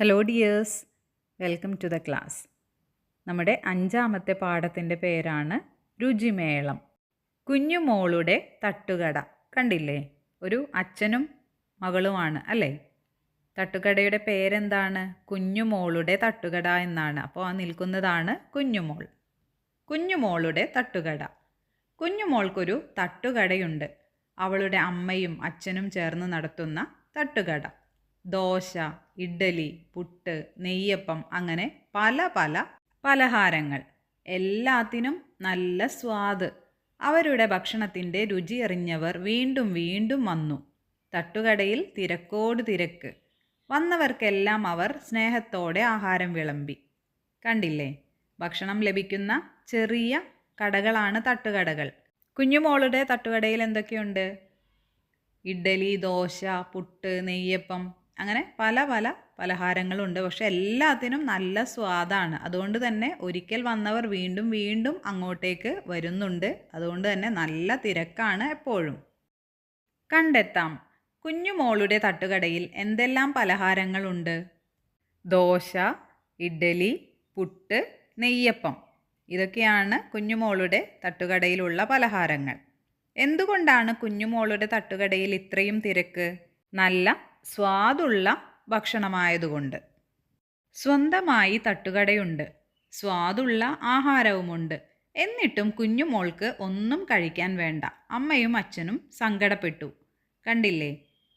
Hello dears welcome to the class നമ്മുടെ അഞ്ചാമത്തെ പാഠത്തിന്റെ പേരാണ് രുചിമേളം. കുഞ്ഞുമോളുടെ തട്ടുകട. കണ്ടില്ലേ? ഒരു അച്ഛനും മകളുമാണ് അല്ലേ? തട്ടുകടയുടെ പേരെന്താണ്? കുഞ്ഞുമോളുടെ തട്ടുകട എന്നാണ്. അപ്പോൾ ആ നിൽക്കുന്നതാണ് കുഞ്ഞുമോൾ. കുഞ്ഞുമോളുടെ തട്ടുകട. കുഞ്ഞുമോൾക്കൊരു തട്ടുകടയുണ്ട്. അവളുടെ അമ്മയും അച്ഛനും ചേർന്ന് നടത്തുന്ന തട്ടുകട. ദോശ ഇഡ്ഡലി പുട്ട് നെയ്യപ്പം അങ്ങനെ പല പല പലഹാരങ്ങൾ. എല്ലാത്തിനും നല്ല സ്വാദ്. അവരുടെ ഭക്ഷണത്തിന്റെ രുചി അറിഞ്ഞവർ വീണ്ടും വീണ്ടും വന്നു. തട്ടുകടയിൽ തിരക്കോട് തിരക്ക്. വന്നവർക്കെല്ലാം അവർ സ്നേഹത്തോടെ ആഹാരം വിളമ്പി. കണ്ടില്ലേ? ഭക്ഷണം ലഭിക്കുന്ന ചെറിയ കടകളാണ് തട്ടുകടകൾ. കുഞ്ഞുമോളുടെ തട്ടുകടയിൽ എന്തൊക്കെയുണ്ട്? ഇഡ്ഡലി ദോശ പുട്ട് നെയ്യപ്പം അങ്ങനെ പല പല പലഹാരങ്ങളുണ്ട്. പക്ഷെ എല്ലാത്തിനും നല്ല സ്വാദാണ്. അതുകൊണ്ട് തന്നെ ഒരിക്കൽ വന്നവർ വീണ്ടും വീണ്ടും അങ്ങോട്ടേക്ക് വരുന്നുണ്ട്. അതുകൊണ്ട് തന്നെ നല്ല തിരക്കാണ് എപ്പോഴും. കണ്ടെത്താം. കുഞ്ഞുമോളുടെ തട്ടുകടയിൽ എന്തെല്ലാം പലഹാരങ്ങളുണ്ട്? ദോശ ഇഡ്ഡലി പുട്ട് നെയ്യപ്പം. ഇതൊക്കെയാണ് കുഞ്ഞുമോളുടെ തട്ടുകടയിലുള്ള പലഹാരങ്ങൾ. എന്തുകൊണ്ടാണ് കുഞ്ഞുമോളുടെ തട്ടുകടയിൽ ഇത്രയും തിരക്ക്? നല്ല സ്വാദുള്ള ഭക്ഷണമായതുകൊണ്ട്. സ്വന്തമായി തട്ടുകടയുണ്ട്. സ്വാദുള്ള ആഹാരവുമുണ്ട്. എന്നിട്ടും കുഞ്ഞുമോൾക്ക് ഒന്നും കഴിക്കാൻ വേണ്ട. അമ്മയും അച്ഛനും സങ്കടപ്പെട്ടു. കണ്ടില്ലേ?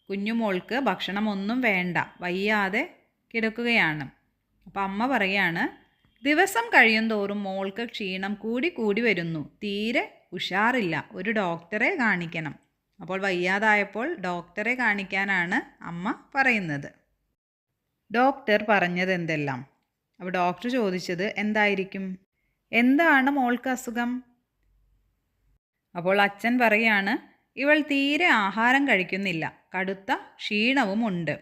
കുഞ്ഞുമോൾക്ക് ഭക്ഷണമൊന്നും വേണ്ട. വയ്യാതെ കിടക്കുകയാണ്. അപ്പം അമ്മ പറയാണ് ദിവസം കഴിയുന്തോറും മോൾക്ക് ക്ഷീണം കൂടി കൂടി വരുന്നു. തീരെ ഉഷാറില്ല. ഒരു ഡോക്ടറെ കാണിക്കണം. അപ്പോൾ വയ്യാതായപ്പോൾ ഡോക്ടറെ കാണിക്കാനാണ് അമ്മ പറയുന്നത്. ഡോക്ടർ പറഞ്ഞത് എന്തെല്ലാം അപ്പോൾ ഡോക്ടർ ചോദിച്ചത് എന്തായിരിക്കും? എന്താണ് മോൾക്ക് അസുഖം? അപ്പോൾ അച്ഛൻ പറയാണ് ഇവൾ തീരെ ആഹാരം കഴിക്കുന്നില്ല കടുത്ത ക്ഷീണവും ഉണ്ട്.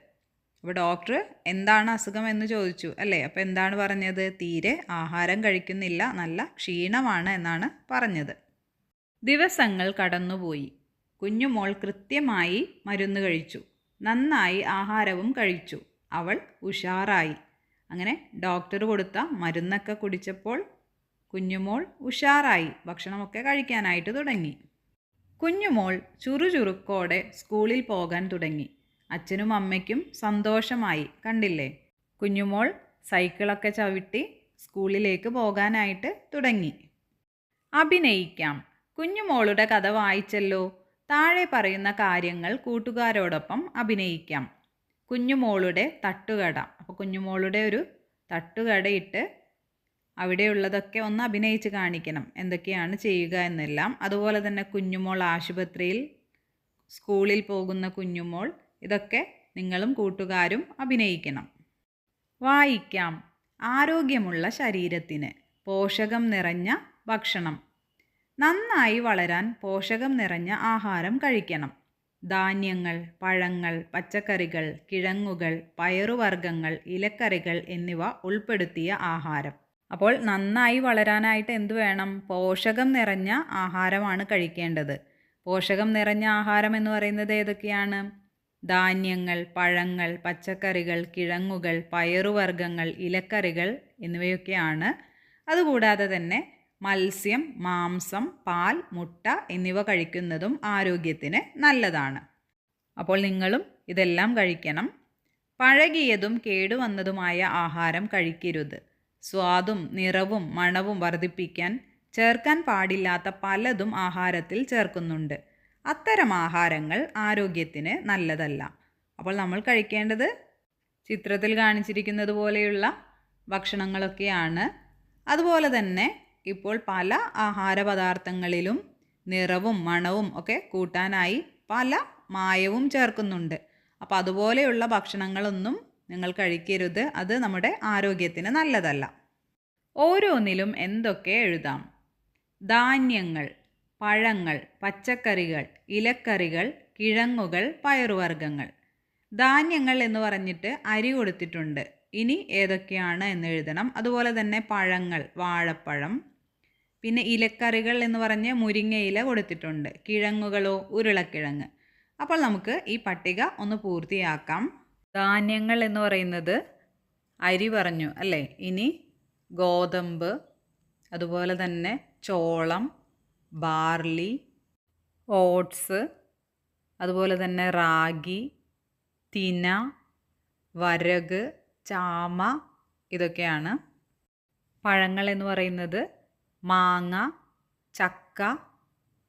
അപ്പോൾ ഡോക്ടർ എന്താണ് അസുഖം എന്ന് ചോദിച്ചു അല്ലേ? അപ്പോൾ എന്താണ് പറഞ്ഞത്? തീരെ ആഹാരം കഴിക്കുന്നില്ല നല്ല ക്ഷീണമാണ് എന്നാണ് പറഞ്ഞത്. ദിവസങ്ങൾ കടന്നുപോയി. കുഞ്ഞുമോൾ കൃത്യമായി മരുന്ന് കഴിച്ചു. നന്നായി ആഹാരവും കഴിച്ചു. അവൾ ഉഷാറായി. അങ്ങനെ ഡോക്ടർ കൊടുത്ത മരുന്നൊക്കെ കുടിച്ചപ്പോൾ കുഞ്ഞുമോൾ ഉഷാറായി. ഭക്ഷണമൊക്കെ കഴിക്കാനായിട്ട് തുടങ്ങി. കുഞ്ഞുമോൾ ചുറുചുറുക്കോടെ സ്കൂളിൽ പോകാൻ തുടങ്ങി. അച്ഛനും അമ്മയ്ക്കും സന്തോഷമായി. കണ്ടില്ലേ? കുഞ്ഞുമോൾ സൈക്കിളൊക്കെ ചവിട്ടി സ്കൂളിലേക്ക് പോകാനായിട്ട് തുടങ്ങി. അഭിനയിക്കാം. കുഞ്ഞുമോളുടെ കഥ വായിച്ചല്ലോ. താഴെ പറയുന്ന കാര്യങ്ങൾ കൂട്ടുകാരോടൊപ്പം അഭിനയിക്കാം. കുഞ്ഞുമോളുടെ തട്ടുകട. അപ്പോൾ കുഞ്ഞുമോളുടെ ഒരു തട്ടുകടയിട്ട് അവിടെയുള്ളതൊക്കെ ഒന്ന് അഭിനയിച്ച് കാണിക്കണം. എന്തൊക്കെയാണ് ചെയ്യുക എന്നെല്ലാം. അതുപോലെ തന്നെ കുഞ്ഞുമോൾ ആശുപത്രിയിൽ സ്കൂളിൽ പോകുന്ന കുഞ്ഞുമോൾ ഇതൊക്കെ നിങ്ങളും കൂട്ടുകാരും അഭിനയിക്കണം. വായിക്കാം. ആരോഗ്യമുള്ള ശരീരത്തിന് പോഷകം നിറഞ്ഞ ഭക്ഷണം. നന്നായി വളരാൻ പോഷകം നിറഞ്ഞ ആഹാരം കഴിക്കണം. ധാന്യങ്ങൾ പഴങ്ങൾ പച്ചക്കറികൾ കിഴങ്ങുകൾ പയറുവർഗങ്ങൾ ഇലക്കറികൾ എന്നിവ ഉൾപ്പെടുത്തിയ ആഹാരം. അപ്പോൾ നന്നായി വളരാനായിട്ട് എന്തു വേണം? പോഷകം നിറഞ്ഞ ആഹാരമാണ് കഴിക്കേണ്ടത്. പോഷകം നിറഞ്ഞ ആഹാരം എന്ന് പറയുന്നത് ഏതൊക്കെയാണ്? ധാന്യങ്ങൾ പഴങ്ങൾ പച്ചക്കറികൾ കിഴങ്ങുകൾ പയറുവർഗങ്ങൾ ഇലക്കറികൾ എന്നിവയൊക്കെയാണ്. അതുകൂടാതെ തന്നെ മത്സ്യം മാംസം പാൽ മുട്ട എന്നിവ കഴിക്കുന്നതും ആരോഗ്യത്തിന് നല്ലതാണ്. അപ്പോൾ നിങ്ങളും ഇതെല്ലാം കഴിക്കണം. പഴകിയതും കേടുവന്നതുമായ ആഹാരം കഴിക്കരുത്. സ്വാദും നിറവും മണവും വർദ്ധിപ്പിക്കാൻ ചേർക്കാൻ പാടില്ലാത്ത പലതും ആഹാരത്തിൽ ചേർക്കുന്നുണ്ട്. അത്തരം ആഹാരങ്ങൾ ആരോഗ്യത്തിന് നല്ലതല്ല. അപ്പോൾ നമ്മൾ കഴിക്കേണ്ടത് ചിത്രത്തിൽ കാണിച്ചിരിക്കുന്നത് പോലെയുള്ള ഭക്ഷണങ്ങളൊക്കെയാണ്. അതുപോലെ തന്നെ ഇപ്പോൾ പല ആഹാരപദാർത്ഥങ്ങളിലും നിറവും മണവും ഒക്കെ കൂട്ടാനായി പല മായവും ചേർക്കുന്നുണ്ട്. അപ്പോൾ അതുപോലെയുള്ള ഭക്ഷണങ്ങളൊന്നും നിങ്ങൾ കഴിക്കരുത്. അത് നമ്മുടെ ആരോഗ്യത്തിന് നല്ലതല്ല. ഓരോന്നിലും എന്തൊക്കെ എഴുതാം? ധാന്യങ്ങൾ പഴങ്ങൾ പച്ചക്കറികൾ ഇലക്കറികൾ കിഴങ്ങുകൾ പയറുവർഗങ്ങൾ. ധാന്യങ്ങൾ എന്ന് പറഞ്ഞിട്ട് അരി കൊടുത്തിട്ടുണ്ട്. ഇനി ഏതൊക്കെയാണ് എന്ന് എഴുതണം. അതുപോലെ തന്നെ പഴങ്ങൾ വാഴപ്പഴം പിന്നെ ഇലക്കറികൾ എന്ന് പറഞ്ഞ് മുരിങ്ങയില കൊടുത്തിട്ടുണ്ട്. കിഴങ്ങുകളോ ഉരുളക്കിഴങ്ങ്. അപ്പോൾ നമുക്ക് ഈ പട്ടിക ഒന്ന് പൂർത്തിയാക്കാം. ധാന്യങ്ങൾ എന്ന് പറയുന്നത് അരി പറഞ്ഞു അല്ലേ? ഇനി ഗോതമ്പ് അതുപോലെ തന്നെ ചോളം ബാർലി ഓട്സ് അതുപോലെ തന്നെ റാഗി തിന വരക് ചാമ ഇതൊക്കെയാണ് പഴങ്ങൾ എന്ന് പറയുന്നത്. മാങ്ങ ചക്ക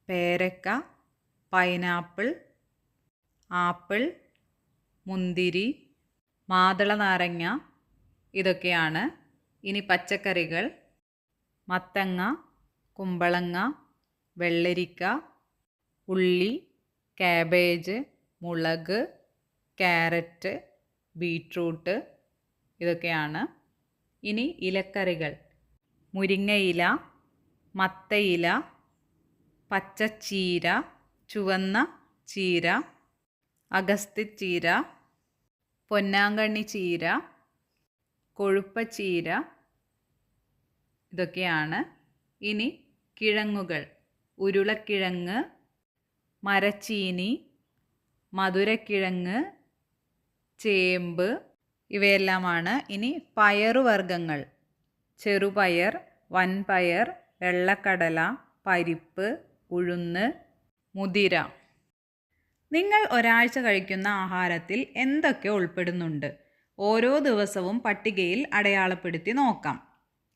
പേരക്ക പൈനാപ്പിൾ ആപ്പിൾ മുന്തിരി മാതള നാരങ്ങ ഇതൊക്കെയാണ്. ഇനി പച്ചക്കറികൾ മത്തങ്ങ കുമ്പളങ്ങ വെള്ളരിക്ക ഉള്ളി കാബേജ് മുളക് ക്യാരറ്റ് ബീട്രൂട്ട് ഇതൊക്കെയാണ്. ഇനി ഇലക്കറികൾ. മുരിങ്ങയില മത്തയില പച്ചച്ചീര ചുവന്ന ചീര അഗസ്തിച്ചീര പൊന്നാങ്കണ്ണി ചീര കൊഴുപ്പച്ചീര ഇതൊക്കെയാണ്. ഇനി കിഴങ്ങുകൾ. ഉരുളക്കിഴങ്ങ് മരച്ചീനി മധുരക്കിഴങ്ങ് ചേമ്പ് ഇവയെല്ലാമാണ്. ഇനി പയറുവർഗങ്ങൾ. ചെറുപയർ വൻപയർ വെള്ളക്കടല പരിപ്പ് ഉഴുന്ന് മുതിര. നിങ്ങൾ ഒരാഴ്ച കഴിക്കുന്ന ആഹാരത്തിൽ എന്തൊക്കെ ഉൾപ്പെടുന്നുണ്ട്? ഓരോ ദിവസവും പട്ടികയിൽ അടയാളപ്പെടുത്തി നോക്കാം.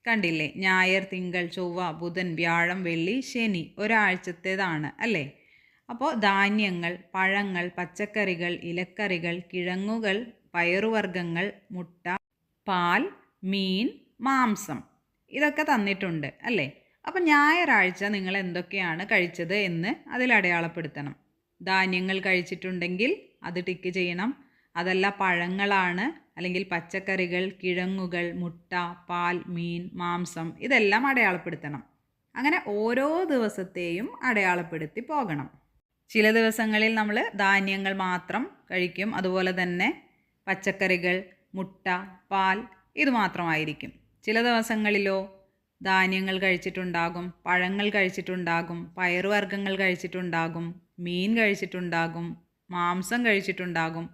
കണ്ടില്ലേ? ഞായർ തിങ്കൾ ചൊവ്വ ബുധൻ വ്യാഴം വെള്ളി ശനി ഒരാഴ്ചത്തേതാണ് അല്ലേ? അപ്പോൾ ധാന്യങ്ങൾ പഴങ്ങൾ പച്ചക്കറികൾ ഇലക്കറികൾ കിഴങ്ങുകൾ പയറുവർഗങ്ങൾ മുട്ട പാൽ മീൻ മാംസം. ഇതൊക്കെ തന്നിട്ടുണ്ട് അല്ലേ? അപ്പം ഞായറാഴ്ച നിങ്ങൾ എന്തൊക്കെയാണ് കഴിച്ചത് എന്ന് അതിൽ അടയാളപ്പെടുത്തണം. ധാന്യങ്ങൾ കഴിച്ചിട്ടുണ്ടെങ്കിൽ അത് ടിക്ക് ചെയ്യണം. അതല്ല പഴങ്ങളാണ് അല്ലെങ്കിൽ പച്ചക്കറികൾ കിഴങ്ങുകൾ മുട്ട പാൽ മീൻ മാംസം ഇതെല്ലാം അടയാളപ്പെടുത്തണം. അങ്ങനെ ഓരോ ദിവസത്തെയും അടയാളപ്പെടുത്തി പോകണം. ചില ദിവസങ്ങളിൽ നമ്മൾ ധാന്യങ്ങൾ മാത്രം കഴിക്കും. അതുപോലെ തന്നെ പച്ചക്കറികൾ മുട്ട പാൽ ഇത് മാത്രമായിരിക്കും. ചില ദിവസങ്ങളിലോ ധാന്യങ്ങൾ കഴിച്ചിട്ടുണ്ടാകും പഴങ്ങൾ കഴിച്ചിട്ടുണ്ടാകും പയറുവർഗങ്ങൾ കഴിച്ചിട്ടുണ്ടാകും മീൻ കഴിച്ചിട്ടുണ്ടാകും മാംസം കഴിച്ചിട്ടുണ്ടാകും.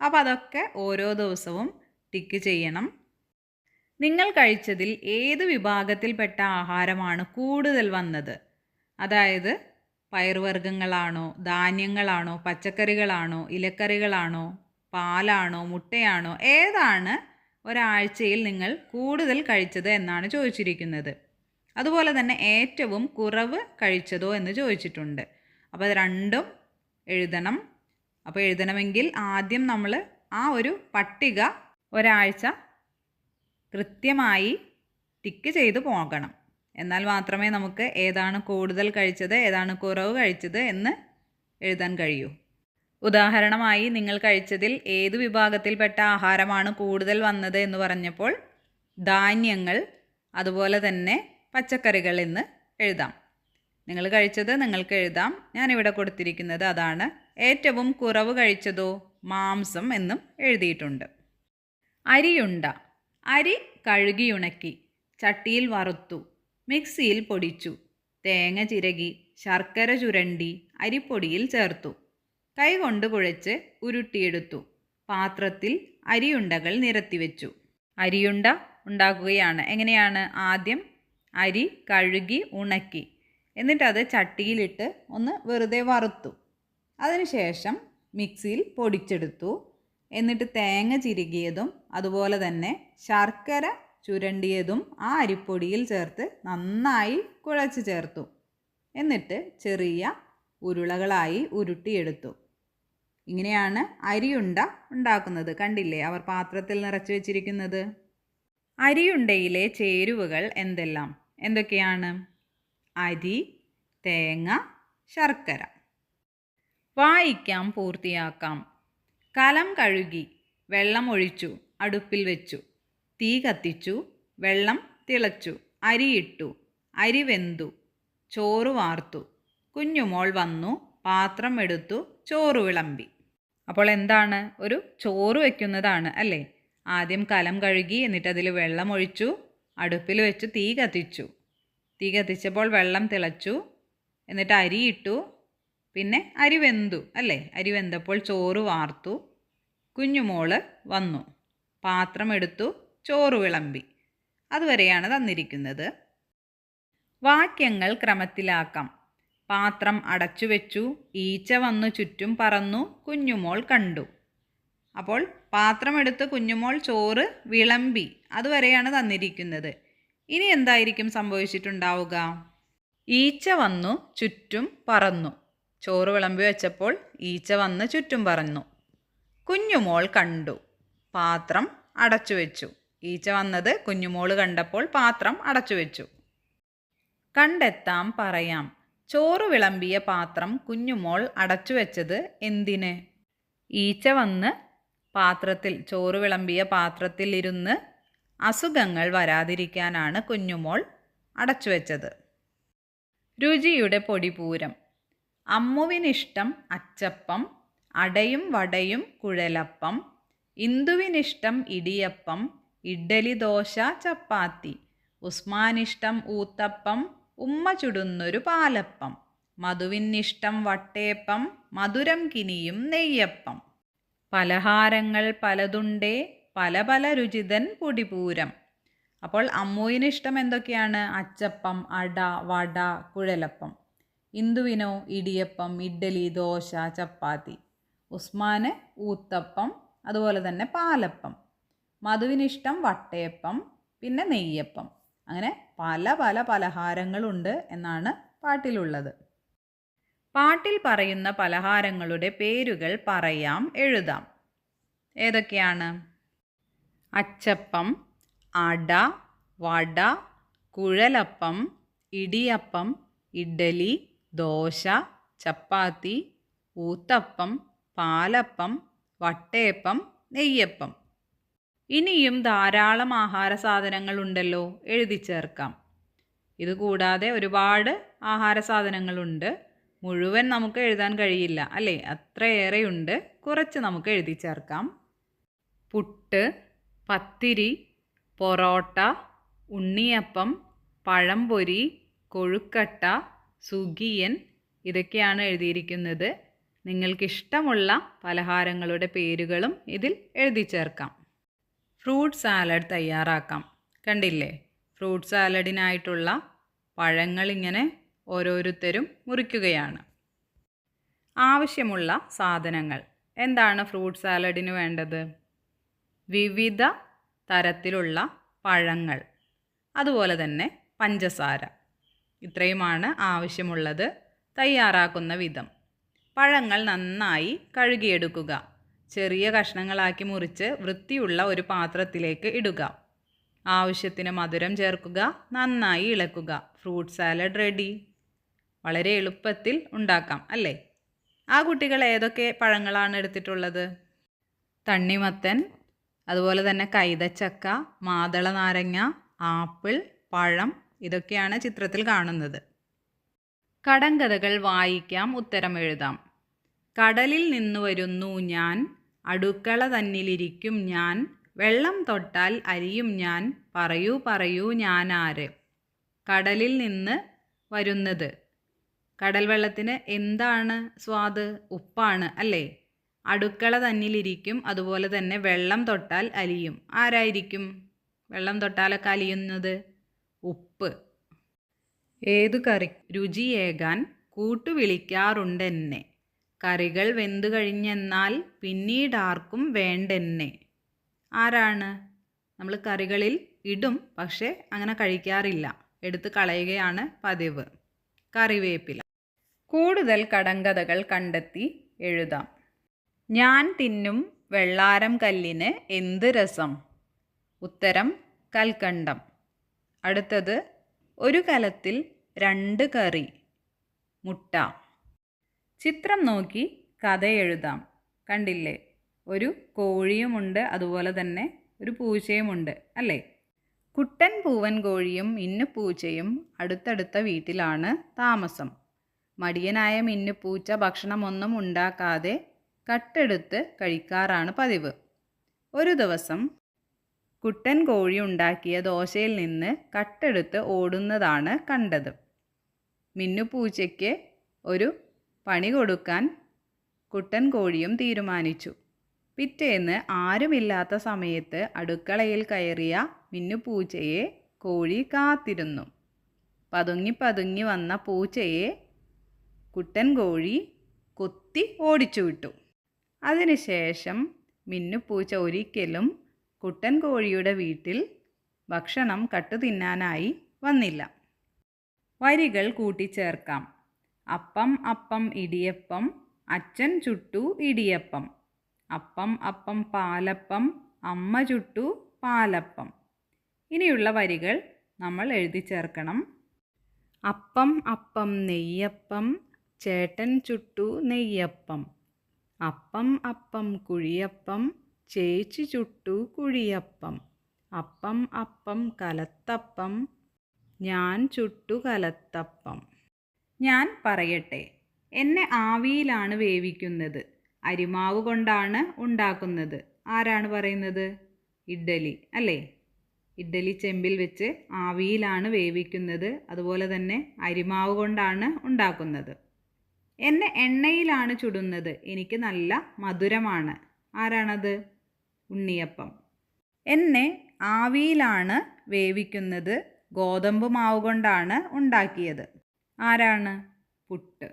അപ്പോൾ അതൊക്കെ ഓരോ ദിവസവും ടിക്ക് ചെയ്യണം. നിങ്ങൾ കഴിച്ചതിൽ ഏത് വിഭാഗത്തിൽപ്പെട്ട ആഹാരമാണ് കൂടുതൽ വന്നത്? അതായത് പയറുവർഗങ്ങളാണോ ധാന്യങ്ങളാണോ പച്ചക്കറികളാണോ ഇലക്കറികളാണോ പാലാണോ മുട്ടയാണോ ഏതാണ് ഒരാഴ്ചയിൽ നിങ്ങൾ കൂടുതൽ കഴിച്ചത് എന്നാണ് ചോദിച്ചിരിക്കുന്നത്. അതുപോലെ തന്നെ ഏറ്റവും കുറവ് കഴിച്ചതോ എന്ന് ചോദിച്ചിട്ടുണ്ട്. അപ്പോൾ അത് രണ്ടും എഴുതണം. അപ്പോൾ എഴുതണമെങ്കിൽ ആദ്യം നമ്മൾ ആ ഒരു പട്ടിക ഒരാഴ്ച കൃത്യമായി ടിക്ക് ചെയ്ത് പോകണം. എന്നാൽ മാത്രമേ നമുക്ക് ഏതാണ് കൂടുതൽ കഴിച്ചത് ഏതാണ് കുറവ് കഴിച്ചത് എന്ന് എഴുതാൻ കഴിയൂ. ഉദാഹരണമായി നിങ്ങൾ കഴിച്ചതിൽ ഏത് വിഭാഗത്തിൽപ്പെട്ട ആഹാരമാണ് കൂടുതൽ വന്നത് എന്ന് പറഞ്ഞപ്പോൾ ധാന്യങ്ങൾ അതുപോലെ തന്നെ പച്ചക്കറികൾ എന്ന് എഴുതാം. നിങ്ങൾ കഴിച്ചത് നിങ്ങൾക്ക് എഴുതാം. ഞാനിവിടെ കൊടുത്തിരിക്കുന്നത് അതാണ്. ഏറ്റവും കുറവ് കഴിച്ചതോ മാംസം എന്നും എഴുതിയിട്ടുണ്ട്. അരിയുണ്ട. അരി കഴുകിയുണക്കി ചട്ടിയിൽ വറുത്തു മിക്സിയിൽ പൊടിച്ചു തേങ്ങ ചിരകി ശർക്കര ചുരണ്ടി അരിപ്പൊടിയിൽ ചേർത്തു. കൈകൊണ്ട് കുഴച്ച് ഉരുട്ടിയെടുത്തു. പാത്രത്തിൽ അരിയുണ്ടകൾ നിരത്തിവെച്ചു. അരിയുണ്ട ഉണ്ടാക്കുകയാണ്. എങ്ങനെയാണ്? ആദ്യം അരി കഴുകി ഉണക്കി. എന്നിട്ടത് ചട്ടിയിലിട്ട് ഒന്ന് വെറുതെ വറുത്തു. അതിനുശേഷം മിക്സിയിൽ പൊടിച്ചെടുത്തു. എന്നിട്ട് തേങ്ങ ചിരുകിയതും അതുപോലെ തന്നെ ശർക്കര ചുരണ്ടിയതും ആ അരിപ്പൊടിയിൽ ചേർത്ത് നന്നായി കുഴച്ച് ചേർത്തു. എന്നിട്ട് ചെറിയ ഉരുളകളായി ഉരുട്ടിയെടുത്തു. ഇങ്ങനെയാണ് അരിയുണ്ട ഉണ്ടാക്കുന്നത്. കണ്ടില്ലേ? അവർ പാത്രത്തിൽ നിറച്ചു വെച്ചിരിക്കുന്നത്. അരിയുണ്ടയിലെ ചേരുവകൾ എന്തെല്ലാം? എന്തൊക്കെയാണ്? അരി തേങ്ങ ശർക്കര. വായിക്കാം പൂർത്തിയാക്കാം. കലം കഴുകി വെള്ളം ഒഴിച്ചു അടുപ്പിൽ വെച്ചു. തീ കത്തിച്ചു വെള്ളം തിളച്ചു അരിയിട്ടു അരി വെന്തു ചോറ് വാർത്തു. കുഞ്ഞുമോൾ വന്നു പാത്രം എടുത്തു ചോറ് വിളമ്പി. അപ്പോൾ എന്താണ്? ഒരു ചോറ് വയ്ക്കുന്നതാണ് അല്ലേ? ആദ്യം കലം കഴുകി എന്നിട്ട് അതിൽ വെള്ളം ഒഴിച്ചു അടുപ്പിൽ വെച്ച് തീ കത്തിച്ചു. തീ കത്തിച്ചപ്പോൾ വെള്ളം തിളച്ചു എന്നിട്ട് അരിയിട്ടു പിന്നെ അരി വെന്തു അല്ലേ? അരി വെന്തപ്പോൾ ചോറ് വാർത്തു കുഞ്ഞുമോൾ വന്നു പാത്രം എടുത്തു ചോറ് വിളമ്പി. അതുവരെയാണ് തന്നിരിക്കുന്നത്. വാക്യങ്ങൾ ക്രമത്തിലാക്കാം. പാത്രം അടച്ചു വെച്ചു ഈച്ച വന്നു ചുറ്റും പറന്നു കുഞ്ഞുമോൾ കണ്ടു. അപ്പോൾ പാത്രമെടുത്ത് കുഞ്ഞുമോൾ ചോറ് വിളമ്പി അതുവരെയാണ് തന്നിരിക്കുന്നത്. ഇനി എന്തായിരിക്കും സംഭവിച്ചിട്ടുണ്ടാവുക? ഈച്ച വന്നു ചുറ്റും പറന്നു. ചോറ് വിളമ്പി വെച്ചപ്പോൾ ഈച്ച വന്ന് ചുറ്റും പറന്നു. കുഞ്ഞുമോൾ കണ്ടു. പാത്രം അടച്ചു വെച്ചു. ഈച്ച വന്നത് കുഞ്ഞുമോൾ കണ്ടപ്പോൾ പാത്രം അടച്ചു വെച്ചു. കണ്ടെത്താം പറയാം. ചോറ് വിളമ്പിയ പാത്രം കുഞ്ഞുമോൾ അടച്ചു വെച്ചത് എന്തിന്? ഈച്ച വന്ന് പാത്രത്തിൽ ചോറ് വിളമ്പിയ പാത്രത്തിൽ ഇരുന്ന് അസുഖങ്ങൾ വരാതിരിക്കാനാണ് കുഞ്ഞുമോൾ അടച്ചു വെച്ചത്. രുചിയുടെ പൊടിപൂരം. അമ്മുവിനിഷ്ടം അച്ചപ്പം അടയും വടയും കുഴലപ്പം ഇന്ദുവിനിഷ്ടം ഇടിയപ്പം ഇഡ്ഡലി ദോശ ചപ്പാത്തി ഉസ്മാനിഷ്ടം ഊത്തപ്പം ഉമ്മ ചുടുന്നൊരു പാലപ്പം. മധുവിനിഷ്ടം വട്ടേപ്പം മധുരം കിനിയും നെയ്യപ്പം. പലഹാരങ്ങൾ പലതുണ്ടേ പല പല രുചിതൻ പൊടിപൂരം. അപ്പോൾ അമ്മുവിന് ഇഷ്ടം എന്തൊക്കെയാണ്? അച്ചപ്പം അട വട കുഴലപ്പം. ഇന്ദുവിനോ ഇടിയപ്പം ഇഡ്ഡലി ദോശ ചപ്പാത്തി. ഉസ്മാന് ഊത്തപ്പം അതുപോലെ തന്നെ പാലപ്പം. മധുവിനിഷ്ടം വട്ടയപ്പം പിന്നെ നെയ്യപ്പം. അങ്ങനെ പല പല പലഹാരങ്ങളുണ്ട് എന്നാണ് പാട്ടിലുള്ളത്. പാട്ടിൽ പറയുന്ന പലഹാരങ്ങളുടെ പേരുകൾ പറയാം എഴുതാം. ഏതൊക്കെയാണ്? അച്ചപ്പം അട വട കുഴലപ്പം ഇടിയപ്പം ഇഡ്ഡലി ദോശ ചപ്പാത്തി ഊത്തപ്പം പാലപ്പം വട്ടയപ്പം നെയ്യപ്പം. ഇനിയും ധാരാളം ആഹാര സാധനങ്ങളുണ്ടല്ലോ എഴുതി ചേർക്കാം. ഇതുകൂടാതെ ഒരുപാട് ആഹാര സാധനങ്ങളുണ്ട്. മുഴുവൻ നമുക്ക് എഴുതാൻ കഴിയില്ല അല്ലേ? അത്രയേറെയുണ്ട്. കുറച്ച് നമുക്ക് എഴുതി ചേർക്കാം. പുട്ട് പത്തിരി പൊറോട്ട ഉണ്ണിയപ്പം പഴംപൊരി കൊഴുക്കട്ട സുഗിയൻ ഇതൊക്കെയാണ് എഴുതിയിരിക്കുന്നത്. നിങ്ങൾക്കിഷ്ടമുള്ള പലഹാരങ്ങളുടെ പേരുകളും ഇതിൽ എഴുതി ചേർക്കാം. ഫ്രൂട്ട് സാലഡ് തയ്യാറാക്കാം. കണ്ടില്ലേ? ഫ്രൂട്ട് സാലഡിനായിട്ടുള്ള പഴങ്ങൾ ഇങ്ങനെ ഓരോരുത്തരും മുറിക്കുകയാണ്. ആവശ്യമുള്ള സാധനങ്ങൾ. എന്താണ് ഫ്രൂട്ട് സാലഡിന് വേണ്ടത്? വിവിധ തരത്തിലുള്ള പഴങ്ങൾ. അതുപോലെ തന്നെ പഞ്ചസാര. ഇത്രയുമാണ് ആവശ്യമുള്ളത്. തയ്യാറാക്കുന്ന വിധം. പഴങ്ങൾ നന്നായി കഴുകിയെടുക്കുക. ചെറിയ കഷ്ണങ്ങളാക്കി മുറിച്ച് വൃത്തിയുള്ള ഒരു പാത്രത്തിലേക്ക് ഇടുക. ആവശ്യത്തിന് മധുരം ചേർക്കുക. നന്നായി ഇളക്കുക. Fruit salad ready. വളരെ എളുപ്പത്തിൽ ഉണ്ടാക്കാം അല്ലേ? ആ കുട്ടികൾ ഏതൊക്കെ പഴങ്ങളാണ് എടുത്തിട്ടുള്ളത്? തണ്ണിമത്തൻ അതുപോലെ തന്നെ കൈതച്ചക്ക മാതള നാരങ്ങ ആപ്പിൾ പഴം ഇതൊക്കെയാണ് ചിത്രത്തിൽ കാണുന്നത്. കടങ്കഥകൾ വായിക്കാം ഉത്തരം എഴുതാം. കടലിൽ നിന്ന് വരുന്നു ഞാൻ അടുക്കള തന്നിലിരിക്കും ഞാൻ. വെള്ളം തൊട്ടാൽ അരിയും ഞാൻ. പറയൂ പറയൂ ഞാനാര്? കടലിൽ നിന്ന് വരുന്നത്. കടൽ വെള്ളത്തിന് എന്താണ് സ്വാദ്? ഉപ്പാണ് അല്ലേ? അടുക്കള തന്നിലിരിക്കും അതുപോലെ തന്നെ വെള്ളം തൊട്ടാൽ അലിയും. ആരായിരിക്കും വെള്ളം തൊട്ടാലൊക്കെ അലിയുന്നത്? ഉപ്പ്. ഏതു കറി? രുചിയേകാൻ കൂട്ടു വിളിക്കാറുണ്ടെന്നെ കറികൾ വെന്തു കഴിഞ്ഞെന്നാൽ പിന്നീട് ആർക്കും വേണ്ടെന്നെ. ആരാണ്? നമ്മൾ കറികളിൽ ഇടും പക്ഷേ അങ്ങനെ കഴിക്കാറില്ല. എടുത്ത് കളയുകയാണ് പതിവ്. കറിവേപ്പില. കൂടുതൽ കടങ്കഥകൾ കണ്ടെത്തി എഴുതാം. ഞാൻ തിന്നും വെള്ളാരം കല്ലിന് എന്ത് രസം? ഉത്തരം കൽക്കണ്ടം. അടുത്തത് ഒരു കലത്തിൽ രണ്ട് കറി. മുട്ട. ചിത്രം നോക്കി കഥ എഴുതാം കണ്ടില്ലേ? ഒരു കോഴിയുമുണ്ട് അതുപോലെ തന്നെ ഒരു പൂച്ചയുമുണ്ട് അല്ലേ? കുട്ടൻ പൂവൻ കോഴിയും മിന്നുപൂച്ചയും അടുത്തടുത്ത വീട്ടിലാണ് താമസം. മടിയനായ മിന്നുപൂച്ച ഭക്ഷണമൊന്നും ഉണ്ടാക്കാതെ കട്ടെടുത്ത് കഴിക്കാറാണ് പതിവ്. ഒരു ദിവസം കുട്ടൻ കോഴി ഉണ്ടാക്കിയ ദോശയിൽ നിന്ന് കട്ടെടുത്ത് ഓടുന്നതാണ് കണ്ടത്. മിന്നുപൂച്ചയ്ക്ക് ഒരു പണി കൊടുക്കാൻ കുട്ടൻ കോഴിയും തീരുമാനിച്ചു. പിറ്റേന്ന് ആരുമില്ലാത്ത സമയത്ത് അടുക്കളയിൽ കയറിയ മിന്നുപൂച്ചയെ കോഴി കാത്തിരുന്നു. പതുങ്ങി പതുങ്ങി വന്ന പൂച്ചയെ കുട്ടൻ കോഴി കൊത്തി ഓടിച്ചു വിട്ടു. അതിനുശേഷം മിന്നുപൂച്ച ഒരിക്കലും കുട്ടൻ കോഴിയുടെ വീട്ടിൽ ഭക്ഷണം കട്ടു തിന്നാനായി വന്നില്ല. വരികൾ കൂട്ടിച്ചേർക്കാം. അപ്പം അപ്പം ഇടിയപ്പം അച്ഛൻ ചുട്ടു ഇടിയപ്പം. അപ്പം അപ്പം പാലപ്പം അമ്മ ചുട്ടു പാലപ്പം. ഇനിയുള്ള വരികൾ നമ്മൾ എഴുതി ചേർക്കണം. അപ്പം അപ്പം നെയ്യപ്പം ചേട്ടൻ ചുട്ടു നെയ്യപ്പം. അപ്പം അപ്പം കുഴിയപ്പം ചേച്ചി ചുട്ടു കുഴിയപ്പം. അപ്പം അപ്പം കലത്തപ്പം ഞാൻ ചുട്ടു കലത്തപ്പം. ഞാൻ പറയട്ടെ എന്നെ ആവിയിലാണ് വേവിക്കുന്നത് അരിമാവ് കൊണ്ടാണ് ഉണ്ടാക്കുന്നത്. ആരാണ് പറയുന്നത്? ഇഡ്ഡലി അല്ലേ? ഇഡ്ഡലി ചെമ്പിൽ വെച്ച് ആവിയിലാണ് വേവിക്കുന്നത് അതുപോലെ തന്നെ അരിമാവ് കൊണ്ടാണ് ഉണ്ടാക്കുന്നത്. എന്നെ എണ്ണയിലാണ് ചുടുന്നത് എനിക്ക് നല്ല മധുരമാണ്. ആരാണത്? ഉണ്ണിയപ്പം. എന്നെ ആവിയിലാണ് വേവിക്കുന്നത് ഗോതമ്പ് മാവ് കൊണ്ടാണ് ഉണ്ടാക്കിയത്. ആരാണ്? പുട്ട്.